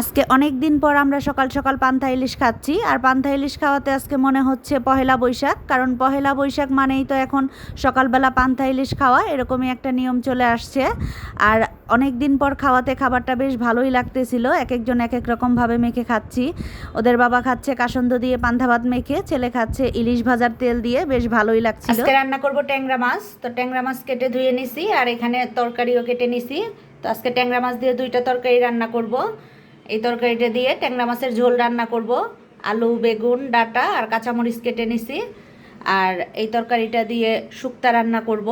আজকে অনেক দিন পর আমরা সকাল সকাল পান্থা ইলিশ খাচ্ছি, আর পান্থা ইলিশ খাওয়াতে আজকে মনে হচ্ছে পহেলা বৈশাখ, কারণ পহেলা বৈশাখ মানেই তো এখন সকালবেলা পান্থা ইলিশ খাওয়া, এরকমই একটা নিয়ম চলে আসছে। আর অনেক দিন পর খাওয়াতে খাবারটা বেশ ভালোই লাগতেছিল এক একজন এক এক রকমভাবে মেখে খাচ্ছি। ওদের বাবা খাচ্ছে কাসন্দ দিয়ে পান্থা ভাত মেখে, ছেলে খাচ্ছে ইলিশ ভাজার তেল দিয়ে, বেশ ভালোই লাগছিল। আজকে রান্না করব ট্যাংরা মাছ, তো ট্যাংরা মাছ কেটে ধুয়ে নিছি, আর এখানে তরকারিও কেটে নিছি। তো আজকে ট্যাংরা মাছ দিয়ে দুইটা তরকারি রান্না করব। এই তরকারিটা দিয়ে ট্যাংরা মাছের ঝোল রান্না করব। আলু, বেগুন, ডাটা আর কাঁচামরিচ কেটে নিছি। আর এই তরকারিটা দিয়ে শুক্তা রান্না করব।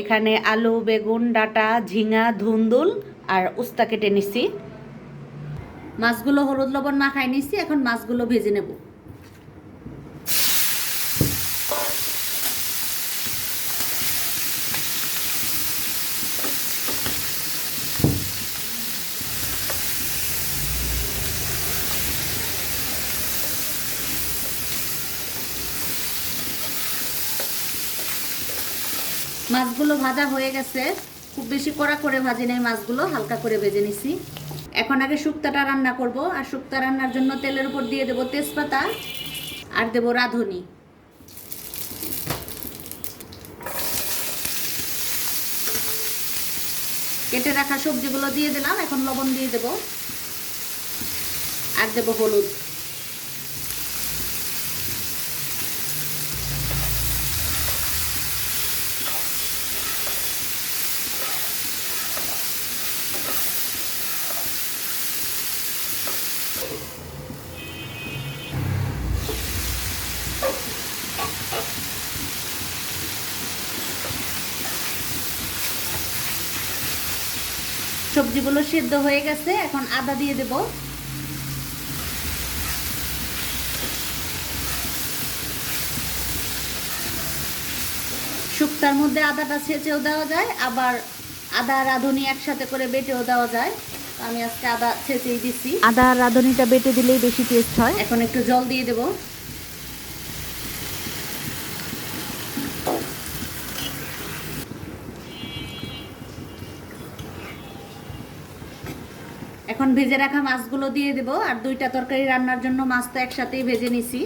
এখানে আলু, বেগুন, ডাটা, ঝিঙা, ধুন্দুল আর উস্তা কেটে নিছি। মাছগুলো হলুদ লবণ মাখাই নিছি, এখন মাছগুলো ভেজে নেব। মাছগুলো ভাজা হয়ে গেছে। খুব বেশি কড়া করে ভাজি নাই মাছগুলো, হালকা করে ভেজে নিছি। এখন আগে শুক্তাটা রান্না করব, আর শুক্তা রান্নার জন্য তেলের উপর দিয়ে দেব তেজপাতা, আর দেব রাঁধুনি। কেটে রাখা সবজিগুলো দিয়ে দিলাম, এখন লবণ দিয়ে দেব। আর দেব হলুদ। সবজিগুলো সিদ্ধ হয়ে গেছে এখন আদা দিয়ে দেব। শুক্তার মধ্যে আদাটা ছেঁচেও দেওয়া যায় আবার আদা রাঁধুনি একসাথে করে বেটেও দেওয়া যায়। আমি আজকে আদা ছেঁচেই দিচ্ছি আদা আর রাঁধুনিটা বেটে দিলেই বেশি টেস্ট হয়। এখন একটু জল দিয়ে দেব। এখন ভেজে রাখা মাছগুলো দিয়ে দেব, আর দুইটা তরকারি রান্নার জন্য মাছ তো একসাথেই ভেজে নিছি।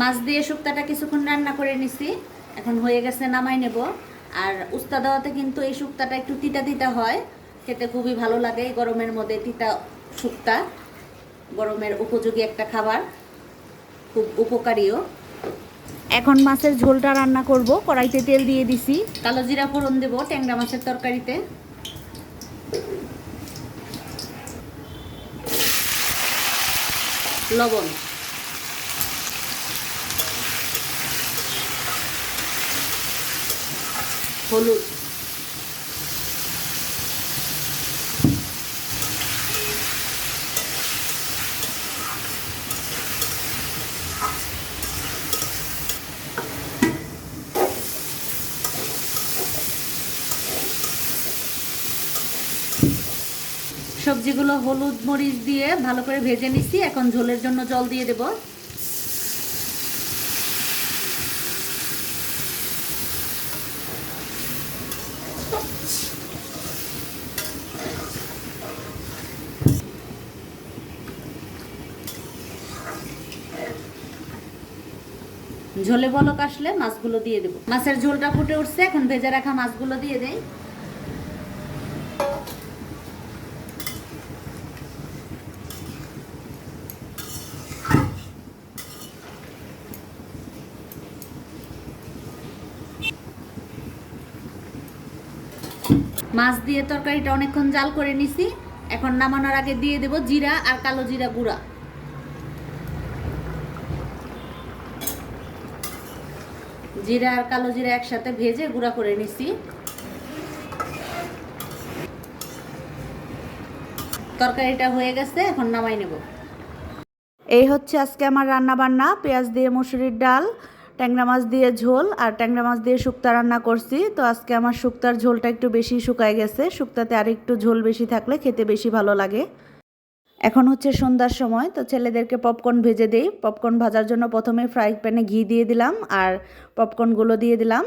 মাছ দিয়ে শুক্তাটা কিছুক্ষণ রান্না করে নিছি, এখন হয়ে গেছে নামাই নেব। আর উস্তা দেওয়াতে কিন্তু এই শুক্তাটা একটু তিতা তিতা হয়, খেতে খুবই ভালো লাগে এই গরমের মধ্যে তিতা শুক্তা, গরমের উপযোগী একটা খাবার, খুব উপকারীও। এখন মাছের ঝোলটা রান্না করব, কড়াইতে তেল দিয়ে দিছি। কালো জিরা ফোড়ন দেব, ট্যাংরা মাছের তরকারিতে। লবণ। হলুদ। সবজিগুলো হলুদ মরিচ দিয়ে ভালো করে ভেজে নিছি। এখন ঝোলের জন্য জল দিয়ে দেব। ঝোলে বলক আসলে মাছগুলো দিয়ে দেব। মাছের ঝোলটা ফুটে উঠছে, এখন ভেজে রাখা মাছগুলো দিয়ে দেয় মাছ দিয়ে তরকারিটা অনেকক্ষণ জাল করে নিছি। এখন নামানোর আগে দিয়ে দেব জিরা আর কালো জিরা গুঁড়া। জিরা আর কালো জিরা একসাথে ভেজে গুঁড়া করে নিছি। তরকারিটা হয়ে গেছে, এখন নামাই নেব। এই হচ্ছে আজকে আমার রান্না বান্না পেঁয়াজ দিয়ে মসুরির ডাল। ট্যাংরা মাছ দিয়ে ঝোল আর ট্যাংরা মাছ দিয়ে শুক্তা রান্না করছি। তো আজকে আমার শুক্তার ঝোলটা একটু বেশি শুকায় গেছে। শুক্তাতে আর একটু ঝোল বেশি থাকলে খেতে বেশি ভালো লাগে। এখন হচ্ছে সন্ধ্যার সময়, তো ছেলেদেরকে পপকর্ন ভেজে দিই। পপকর্ন ভাজার জন্য প্রথমে ফ্রাই প্যানে ঘি দিয়ে দিলাম আর পপকর্নগুলো দিয়ে দিলাম।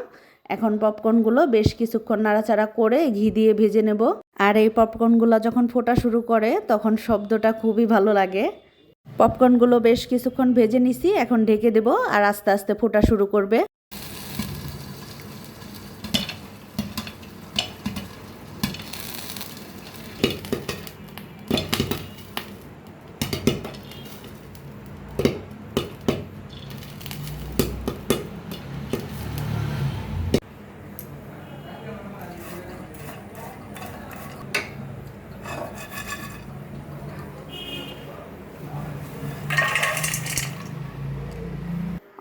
এখন পপকর্নগুলো বেশ কিছুক্ষণ নাড়াচাড়া করে ঘি দিয়ে ভেজে নেব। আর এই পপকর্নগুলো যখন ফোটা শুরু করে, তখন শব্দটা খুবই ভালো লাগে। পপকর্নগুলো বেশ কিছুক্ষণ ভেজে নিছি এখন ঢেকে দেব আর আস্তে আস্তে ফোটা শুরু করবে।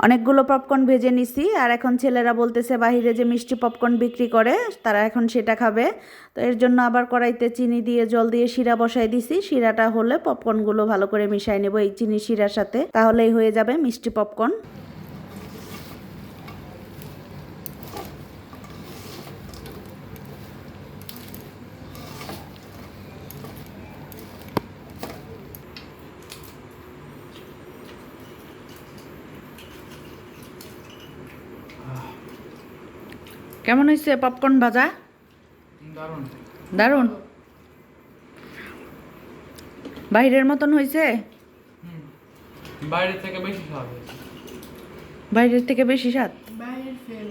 অনেকগুলো পপকর্ন ভেজে নিছি, আর এখন ছেলেরা বলতেছে বাহিরে যে মিষ্টি পপকর্ন বিক্রি করে, তারা এখন সেটা খাবে। তো এর জন্য আবার কড়াইতে চিনি দিয়ে, জল দিয়ে শিরা বসাই দিছি। শিরাটা হলে পপকর্নগুলো ভালো করে মিশাই নেব এই চিনি শিরার সাথে। তাহলেই হয়ে যাবে মিষ্টি পপকর্ন কেমন হয়েছে পপকর্ন ভাজা? দারুণ। দারুণ? বাইরের মতন হয়েছে? বাইরের থেকে বেশি স্বাদ বাইরের থেকে বেশি স্বাদ? বাইরের ফেল